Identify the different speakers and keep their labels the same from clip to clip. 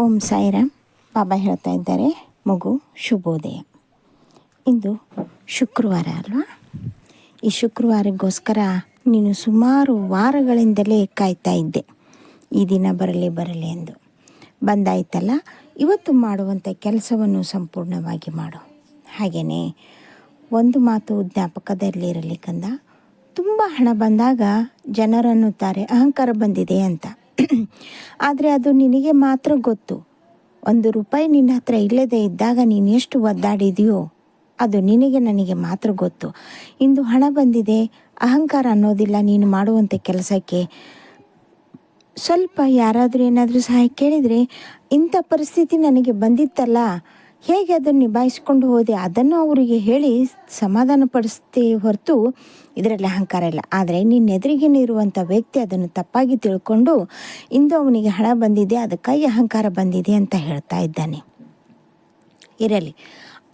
Speaker 1: ಓಂ ಸಾಯಿರಾಮ್. ಬಾಬಾ ಹೇಳ್ತಾ ಇದ್ದಾರೆ, ಮಗು ಶುಭೋದಯ. ಇಂದು ಶುಕ್ರವಾರ ಅಲ್ವಾ? ಈ ಶುಕ್ರವಾರಕ್ಕೋಸ್ಕರ ನೀನು ಸುಮಾರು ವಾರಗಳಿಂದಲೇ ಕಾಯ್ತಾ ಇದ್ದೆ. ಈ ದಿನ ಬರಲಿ ಬರಲಿ ಎಂದು. ಬಂದಾಯ್ತಲ್ಲ, ಇವತ್ತು ಮಾಡುವಂಥ ಕೆಲಸವನ್ನು ಸಂಪೂರ್ಣವಾಗಿ ಮಾಡು. ಹಾಗೆಯೇ ಒಂದು ಮಾತು ಜ್ಞಾಪಕದಲ್ಲಿರಲಿ ಕಂದ. ತುಂಬ ಹಣ ಬಂದಾಗ ಜನರನ್ನುತ್ತಾರೆ, ಅಹಂಕಾರ ಬಂದಿದೆ ಅಂತ. ಆದರೆ ಅದು ನಿನಗೆ ಮಾತ್ರ ಗೊತ್ತು. ಒಂದು ರೂಪಾಯಿ ನಿನ್ನ ಹತ್ರ ಇಲ್ಲದೆ ಇದ್ದಾಗ ನೀನು ಎಷ್ಟು ಒದ್ದಾಡಿದೆಯೋ, ಅದು ನಿನಗೆ ನನಗೆ ಮಾತ್ರ ಗೊತ್ತು. ಇಂದು ಹಣ ಬಂದಿದೆ, ಅಹಂಕಾರ ಅನ್ನೋದಿಲ್ಲ ನೀನು ಮಾಡುವಂಥ ಕೆಲಸಕ್ಕೆ. ಸ್ವಲ್ಪ ಯಾರಾದರೂ ಏನಾದರೂ ಸಹಾಯ ಕೇಳಿದರೆ ಇಂಥ ಪರಿಸ್ಥಿತಿ ನನಗೆ ಬಂದಿತ್ತಲ್ಲ ಹೇಗೆ ಅದನ್ನು ನಿಭಾಯಿಸ್ಕೊಂಡು ಹೋದೆ, ಅದನ್ನು ಅವರಿಗೆ ಹೇಳಿ ಸಮಾಧಾನ ಪಡಿಸ್ತೀವಿ ಹೊರತು ಇದರಲ್ಲಿ ಅಹಂಕಾರ ಇಲ್ಲ. ಆದರೆ ನಿನ್ನ ಎದುರಿಗೇನೆ ಇರುವಂಥ ವ್ಯಕ್ತಿ ಅದನ್ನು ತಪ್ಪಾಗಿ ತಿಳ್ಕೊಂಡು ಇಂದು ಅವನಿಗೆ ಹಣ ಬಂದಿದೆ, ಅದಕ್ಕಾಗಿ ಅಹಂಕಾರ ಬಂದಿದೆ ಅಂತ ಹೇಳ್ತಾ ಇದ್ದಾನೆ. ಇರಲಿ,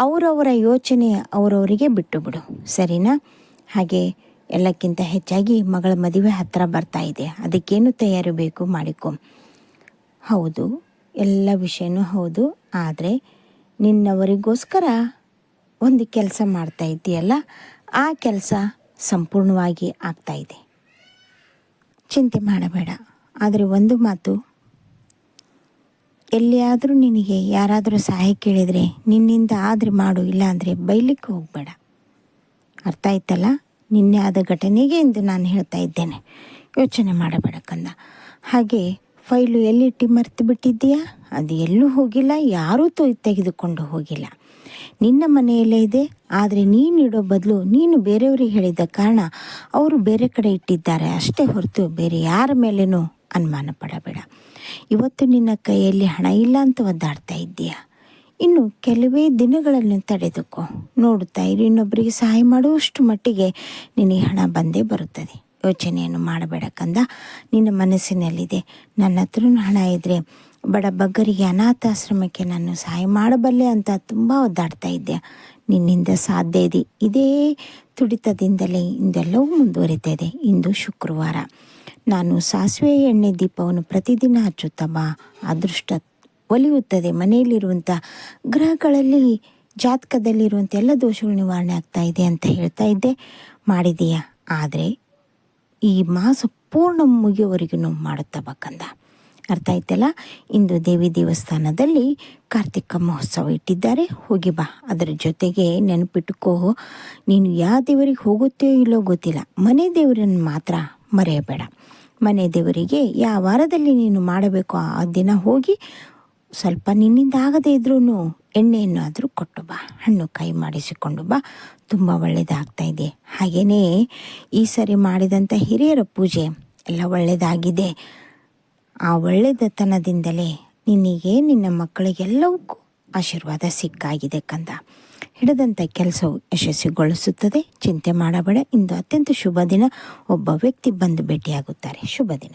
Speaker 1: ಅವರವರ ಯೋಚನೆ ಅವರವರಿಗೆ ಬಿಟ್ಟು ಬಿಡು. ಸರಿನಾ? ಹಾಗೆ ಎಲ್ಲಕ್ಕಿಂತ ಹೆಚ್ಚಾಗಿ ಮಗಳ ಮದುವೆ ಹತ್ತಿರ ಬರ್ತಾ ಇದೆ. ಅದಕ್ಕೇನು ತಯಾರಿ ಬೇಕು ಮಾಡಿಕೊ. ಹೌದು, ಎಲ್ಲ ವಿಷಯನೂ ಹೌದು, ಆದರೆ ನಿನ್ನವರಿಗೋಸ್ಕರ ಒಂದು ಕೆಲಸ ಮಾಡ್ತಾ ಇದ್ದೀಯಲ್ಲ, ಆ ಕೆಲಸ ಸಂಪೂರ್ಣವಾಗಿ ಆಗ್ತಾ ಇದೆ. ಚಿಂತೆ ಮಾಡಬೇಡ. ಆದರೆ ಒಂದು ಮಾತು, ಎಲ್ಲಿಯಾದರೂ ನಿನಗೆ ಯಾರಾದರೂ ಸಹಾಯ ಕೇಳಿದರೆ, ನಿನ್ನಿಂದ ಆದರೆ ಮಾಡು, ಇಲ್ಲಾಂದರೆ ಬೈಲಿಕ್ಕೆ ಹೋಗಬೇಡ. ಅರ್ಥ ಆಯ್ತಲ್ಲ? ನಿನ್ನೆ ಆದ ಘಟನೆಗೆ ಎಂದು ನಾನು ಹೇಳ್ತಾ ಇದ್ದೇನೆ. ಯೋಚನೆ ಮಾಡಬೇಡ ಕಂದ. ಹಾಗೆ ಫೈಲು ಎಲ್ಲಿಟ್ಟು ಮರೆತು ಬಿಟ್ಟಿದ್ದೀಯಾ? ಅದು ಎಲ್ಲೂ ಹೋಗಿಲ್ಲ, ಯಾರೂ ತೊ, ತೆಗೆದುಕೊಂಡು ಹೋಗಿಲ್ಲ. ನಿನ್ನ ಮನೆಯಲ್ಲೇ ಇದೆ, ಆದರೆ ನೀನಿಡೋ ಬದಲು ನೀನು ಬೇರೆಯವರಿಗೆ ಹೇಳಿದ ಕಾರಣ ಅವರು ಬೇರೆ ಕಡೆ ಇಟ್ಟಿದ್ದಾರೆ. ಅಷ್ಟೇ ಹೊರತು ಬೇರೆ ಯಾರ ಮೇಲೇನೂ ಅನುಮಾನ ಪಡಬೇಡ. ಇವತ್ತು ನಿನ್ನ ಕೈಯಲ್ಲಿ ಹಣ ಇಲ್ಲ ಅಂತ ಒದ್ದಾಡ್ತಾ ಇದ್ದೀಯಾ? ಇನ್ನು ಕೆಲವೇ ದಿನಗಳನ್ನು ತಡೆದುಕೋ. ನೋಡುತ್ತಾ ಇರು ಇನ್ನೊಬ್ಬರಿಗೆ ಸಹಾಯ ಮಾಡುವಷ್ಟು ಮಟ್ಟಿಗೆ ನಿನಗೆ ಹಣ ಬಂದೇ ಬರುತ್ತದೆ. ಯೋಚನೆಯನ್ನು ಮಾಡಬೇಡ ಕಂದ ನಿನ್ನ ಮನಸ್ಸಿನಲ್ಲಿದೆ. ನನ್ನ ಹತ್ರ ಹಣ ಇದ್ದರೆ ಬಡ ಬಗ್ಗರಿಗೆ ಅನಾಥಾಶ್ರಮಕ್ಕೆ ನಾನು ಸಹಾಯ ಮಾಡಬಲ್ಲೆ ಅಂತ ತುಂಬ ಒದ್ದಾಡ್ತಾ ಇದ್ದೆ. ನಿನ್ನಿಂದ ಸಾಧ್ಯ ಇದೆ. ಇದೇ ತುಡಿತದಿಂದಲೇ ಇಂದೆಲ್ಲವೂ ಮುಂದುವರಿತಾ ಇದೆ ಇಂದು ಶುಕ್ರವಾರ. ನಾನು ಸಾಸಿವೆ ಎಣ್ಣೆ ದೀಪವನ್ನು ಪ್ರತಿದಿನ ಹಚ್ಚುತ್ತಾ ಬಾ ಅದೃಷ್ಟ ಒಲಿಯುತ್ತದೆ. ಮನೆಯಲ್ಲಿರುವಂಥ ಗ್ರಹಗಳಲ್ಲಿ ಜಾತಕದಲ್ಲಿರುವಂಥ ಎಲ್ಲ ದೋಷಗಳು ನಿವಾರಣೆ ಆಗ್ತಾ ಇದೆ ಅಂತ ಹೇಳ್ತಾ ಇದ್ದೆ. ಮಾಡಿದೆಯಾ? ಆದರೆ ಈ ಮಾಸ ಪೂರ್ಣ ಮುಗಿಯವರೆಗೂ ಮಾಡುತ್ತಾ ಬಕ್ಕಂದ. ಅರ್ಥ ಆಯ್ತಲ್ಲ? ಇಂದು ದೇವಿ ದೇವಸ್ಥಾನದಲ್ಲಿ ಕಾರ್ತಿಕ ಮಹೋತ್ಸವ ಇಟ್ಟಿದ್ದಾರೆ. ಹೋಗಿ ಬಾ. ಅದರ ಜೊತೆಗೆ ನೆನಪಿಟ್ಟುಕೋ ನೀನು ಯಾವ ದೇವರಿಗೆ ಹೋಗುತ್ತೋ ಇಲ್ಲೋ ಗೊತ್ತಿಲ್ಲ. ಮನೆ ದೇವರನ್ನು ಮಾತ್ರ ಮರೆಯಬೇಡ. ಮನೆ ದೇವರಿಗೆ ಯಾವ ವಾರದಲ್ಲಿ ನೀನು ಮಾಡಬೇಕು ಆ ದಿನ ಹೋಗಿ ಸ್ವಲ್ಪ ನಿನ್ನಿಂದ ಆಗದೇ ಇದ್ರೂ ಎಣ್ಣೆಯನ್ನಾದರೂ ಕೊಟ್ಟು ಬಾ, ಹಣ್ಣು ಕೈ ಮಾಡಿಸಿಕೊಂಡು ಬಾ, ತುಂಬ ಒಳ್ಳೆಯದಾಗ್ತಾ ಇದೆ. ಹಾಗೆಯೇ ಈ ಸರಿ ಮಾಡಿದಂಥ ಹಿರಿಯರ ಪೂಜೆ ಎಲ್ಲ ಒಳ್ಳೆಯದಾಗಿದೆ ಆ ಒಳ್ಳೆಯದತನದಿಂದಲೇ ನಿನಗೆ ನಿನ್ನ ಮಕ್ಕಳಿಗೆಲ್ಲವಕ್ಕೂ ಆಶೀರ್ವಾದ ಸಿಕ್ಕಾಗಿದೆ ಕಂದ. ಹಿಡಿದಂಥ ಕೆಲಸವು ಯಶಸ್ವಿಗೊಳಿಸುತ್ತದೆ. ಚಿಂತೆ ಮಾಡಬೇಡ. ಇಂದು ಅತ್ಯಂತ ಶುಭ ದಿನ. ಒಬ್ಬ ವ್ಯಕ್ತಿ ಬಂದು ಭೇಟಿಯಾಗುತ್ತಾರೆ. ಶುಭ ದಿನ.